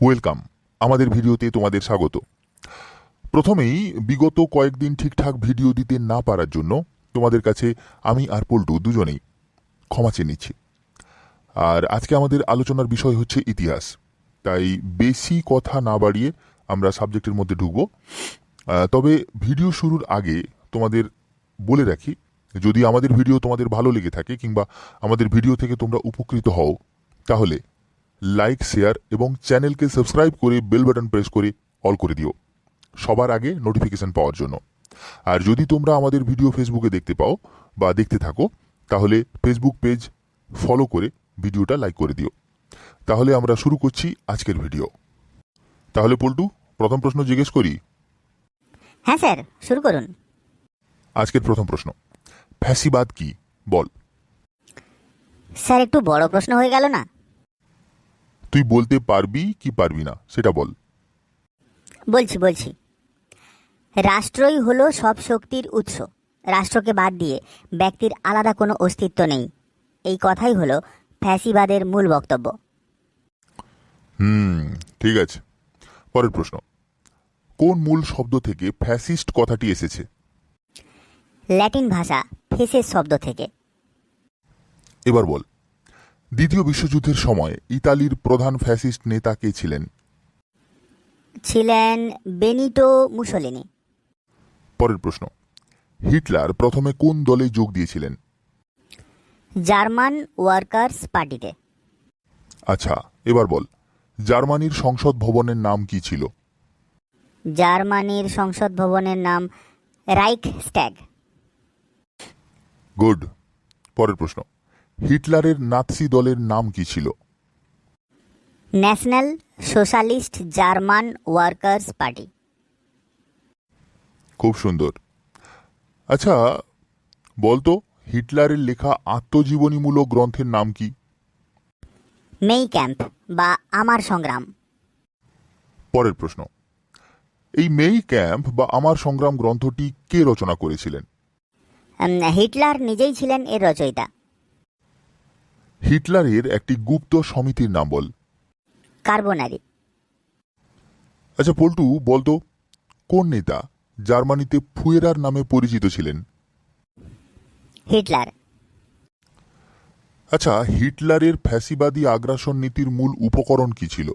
Welcome. আমাদের ভিডিওতে তোমাদের স্বাগত। প্রথমেই বিগত কয়েকদিন ঠিকঠাক ভিডিও দিতে না পারার জন্য তোমাদের কাছে আমি আর পল্টু দুজনেই ক্ষমা চেয়ে নিচ্ছি। আর আজকে আমাদের আলোচনার বিষয় হচ্ছে ইতিহাস। তাই বেশি কথা না বাড়িয়ে আমরা সাবজেক্টের মধ্যে ঢুকবো। তবে ভিডিও শুরুর আগে তোমাদের বলে রাখি, যদি আমাদের ভিডিও তোমাদের ভালো লেগে থাকে কিংবা আমাদের ভিডিও থেকে তোমরা উপকৃত হও, তাহলে লাইক শেয়ার এবং চ্যানেলকে সাবস্ক্রাইব করে বেল বাটন প্রেস করে অল করে দিও। সবার আগে নোটিফিকেশান পাওয়ার জন্য। আর যদি তোমরা আমাদের ভিডিও ফেসবুকে দেখতে পাও বা দেখতে থাকো তাহলে ফেসবুক পেজ ফলো করে ভিডিওটা লাইক করে দিও। তাহলে আমরা শুরু করছি আজকের ভিডিও তাহলে পল্টু প্রথম প্রশ্ন জিজ্ঞেস করি। হ্যাঁ স্যার শুরু করুন। আজকের প্রথম প্রশ্ন ফ্যাসিবাদ কি? বল। স্যার একটু বড় প্রশ্ন হয়ে গেল না? তুই বলতে পারবি কি পারবি না সেটা বল। বলছি বলছি। রাষ্ট্রই হলো সব শক্তির উৎস। রাষ্ট্রকে বাদ দিয়ে ব্যক্তির আলাদা কোনো অস্তিত্ব নেই। এই কথাই হলো ফ্যাসিবাদের মূল বক্তব্য। হুম ঠিক আছে। পরের প্রশ্ন। কোন মূল শব্দ থেকে ফ্যাসিস্ট কথাটি এসেছে? ল্যাটিন ভাষা ফেসেস শব্দ থেকে। এবার বল। দ্বিতীয় বিশ্বযুদ্ধের সময় ইতালির প্রধান ফ্যাসিস্ট নেতা কে ছিলেন? ছিলেন বেনিটো মুসলিনি। পরের প্রশ্ন। হিটলার প্রথমে কোন দলে যোগ দিয়েছিলেন? জার্মান ওয়ার্কার্স পার্টিতে। আচ্ছা এবার বল জার্মানির সংসদ ভবনের নাম কি ছিল? জার্মানির সংসদ ভবনের নাম রাইক স্ট্যাগ গুড পরের প্রশ্ন। হিটলারের নাৎসি দলের নাম কি ছিল? National Socialist German Workers Party. খুব সুন্দর। আচ্ছা বলতো হিটলারের লেখা আত্মজীবনীমূলক গ্রন্থের নাম কি? মেই ক্যাম্প বা আমার সংগ্রাম। পরের প্রশ্ন। এই মেই ক্যাম্প বা আমার সংগ্রাম গ্রন্থটি কে রচনা করেছিলেন? হিটলার নিজেই ছিলেন এর রচয়িতা। হিটলারের একটি গুপ্ত সমিতির নাম বল। কার্বোনারি। আচ্ছা পল্টু বলতো কোন নেতা জার্মানিতে ফুয়েরার নামে পরিচিত ছিলেন? হিটলার। আচ্ছা হিটলারের ফ্যাসিবাদী আগ্রাসন নীতির মূল উপকরণ কি ছিল?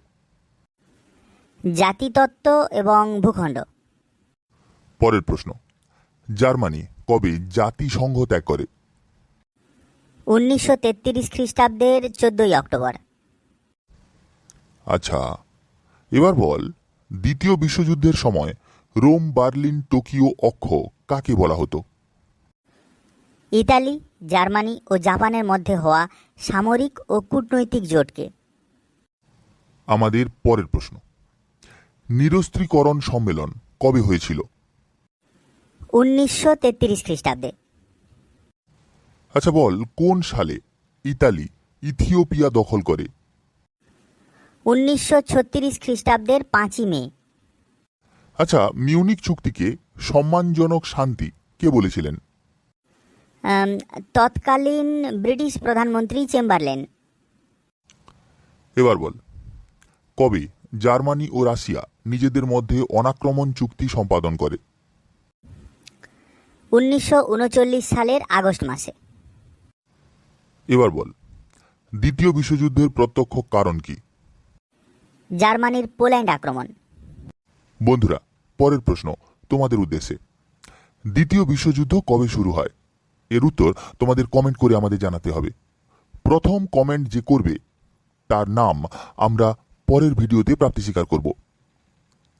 জাতিতত্ত্ব এবং ভূখণ্ড। পরের প্রশ্ন জার্মানি কবে জাতিসংঘ ত্যাগ করে? উনিশশো তেত্রিশ খ্রিস্টাব্দের চোদ্দই অক্টোবর। আচ্ছা এবার বল দ্বিতীয় বিশ্বযুদ্ধের সময় রোম বার্লিন টোকিও অক্ষ কাকে বলা হতো? ইতালি জার্মানি ও জাপানের মধ্যে হওয়া সামরিক ও কূটনৈতিক জোটকে। আমাদের পরের প্রশ্ন নিরস্ত্রীকরণ সম্মেলন কবে হয়েছিল? উনিশশো তেত্রিশ খ্রিস্টাব্দে। আচ্ছা বল কোন সালে ইতালি ইথিওপিয়া দখল করে? উনিশশো ছত্রিশ খ্রিস্টাব্দের পাঁচই মে। আচ্ছা মিউনিক চুক্তিকে সম্মানজনক শান্তি কে বলেছিলেন? তৎকালীন ব্রিটিশ প্রধানমন্ত্রী চেম্বারলেন। এবার বল কবে জার্মানি ও রাশিয়া নিজেদের মধ্যে অনাক্রমণ চুক্তি সম্পাদন করে? উনিশশো উনচল্লিশ সালের আগস্ট মাসে। এবার বল দ্বিতীয় বিশ্বযুদ্ধের প্রত্যক্ষ কারণ কি? জার্মানির পোল্যান্ড আক্রমণ। বন্ধুরা পরের প্রশ্ন তোমাদের উদ্দেশ্যে। দ্বিতীয় বিশ্বযুদ্ধ কবে শুরু হয়? এর উত্তর তোমাদের কমেন্ট করে আমাদের জানাতে হবে। প্রথম কমেন্ট যে করবে তার নাম আমরা পরের ভিডিওতে প্রাপ্তি স্বীকার করব।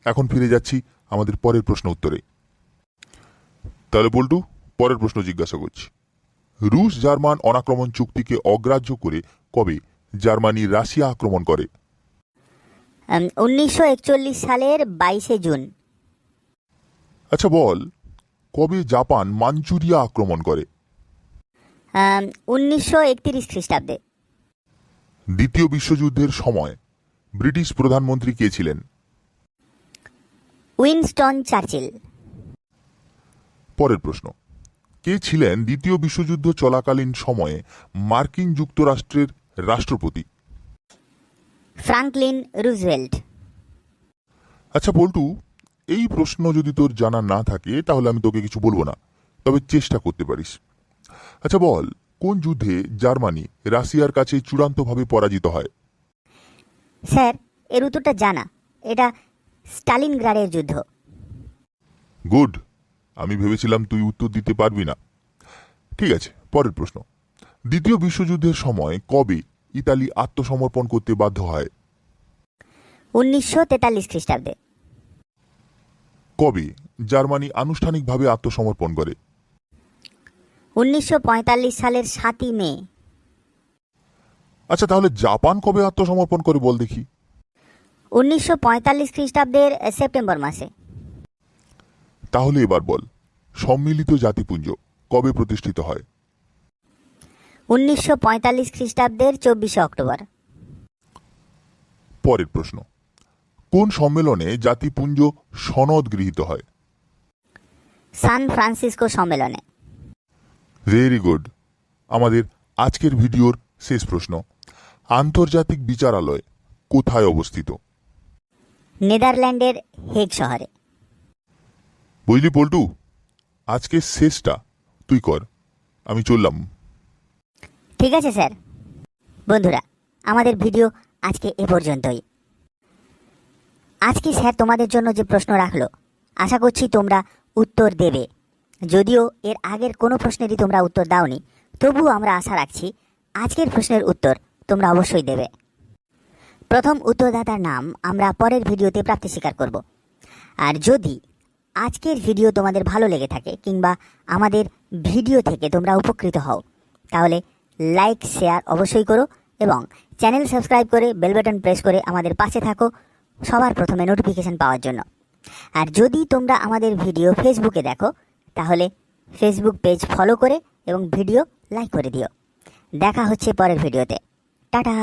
এখন ফিরে যাচ্ছি আমাদের পরের প্রশ্ন উত্তরে। তাহলে বল্টু পরের প্রশ্ন জিজ্ঞাসা করছি। রুশ জার্মান অনাক্রমণ চুক্তিকে অগ্রাহ্য করে কবে জার্মানি রাশিয়া আক্রমণ করে। উনিশশো একচল্লিশ সালের বাইশে জুন। আচ্ছা বল কবে জাপান মাঞ্চুরিয়া আক্রমণ করে? উনিশশো একত্রিশ খ্রিস্টাব্দে। দ্বিতীয় বিশ্বযুদ্ধের সময় ব্রিটিশ প্রধানমন্ত্রী কে ছিলেন? Winston Churchill. পরের প্রশ্ন কে ছিলেন দ্বিতীয় বিশ্বযুদ্ধ চলাকালীন সময়ে মার্কিন যুক্তরাষ্ট্রের রাষ্ট্রপতি? Franklin Roosevelt. আচ্ছা পল্টু এই প্রশ্ন যদি তোর জানা না থাকে তাহলে আমি তোকে কিছু বলব না তবে চেষ্টা করতে পারিস। আচ্ছা বল কোন যুদ্ধে জার্মানি রাশিয়ার কাছে চূড়ান্তভাবে পরাজিত হয়? স্যার এর উত্তরটা জানা। এটা স্টালিনগ্রাডের যুদ্ধ। গুড। আমি ভেবেছিলাম তুই উত্তর দিতে পারবি না। ঠিক আছে পরের প্রশ্ন। দ্বিতীয় বিশ্বযুদ্ধের সময় কবে ইতালি আত্মসমর্পণ করতে বাধ্য হয়? উনিশশো তেতাল্লিশ খ্রিস্টাব্দে। কবে জার্মানি আনুষ্ঠানিকভাবে আত্মসমর্পণ করে? উনিশশো পঁয়তাল্লিশ সালের সাতই মে। আচ্ছা তাহলে জাপান কবে আত্মসমর্পণ করে বল দেখি। উনিশশো পঁয়তাল্লিশ খ্রিস্টাব্দের সেপ্টেম্বর মাসে। তাহলে এবার বল সম্মিলিত জাতিপুঞ্জ কবে প্রতিষ্ঠিত হয়? উনিশশো পঁয়তাল্লিশ খ্রিস্টাব্দের চব্বিশে অক্টোবর। পরের প্রশ্ন কোন সম্মেলনে জাতিপুঞ্জ সনদ গৃহীত হয়? সান ফ্রান্সিসকো সম্মেলনে। ভেরি গুড আমাদের আজকের ভিডিওর শেষ প্রশ্ন আন্তর্জাতিক বিচারালয় কোথায় অবস্থিত? নেদারল্যান্ডের হেগ শহরে। বুঝলি পল্টু? আজকে শেষটা। তুই কর। আমি চললাম। ঠিক আছে, স্যার। বন্ধুরা, আমাদের ভিডিও আজকে এ পর্যন্তই। আজকে স্যার তোমাদের জন্য যে প্রশ্ন রাখল, আশা করছি তোমরা উত্তর দেবে। যদিও এর আগের কোনো প্রশ্নেরই তোমরা উত্তর দাওনি, তবুও আমরা আশা রাখছি আজকের প্রশ্নের উত্তর তোমরা অবশ্যই দেবে। প্রথম উত্তরদাতার নাম আমরা পরের ভিডিওতে প্রাপ্তি স্বীকার করব। আর যদি আজকের ভিডিও তোমাদের ভালো লেগে থাকে কিংবা আমাদের ভিডিও থেকে তোমরা উপকৃত হও, তাহলে লাইক, শেয়ার অবশ্যই করো এবং চ্যানেল সাবস্ক্রাইব করে বেল বাটন প্রেস করে আমাদের পাশে থাকো সবার প্রথমে নোটিফিকেশন পাওয়ার জন্য। আর যদি তোমরা আমাদের ভিডিও ফেসবুকে দেখো, তাহলে ফেসবুক পেজ ফলো করে এবং ভিডিও লাইক করে দিও। দেখা হচ্ছে পরের ভিডিওতে। টাটা!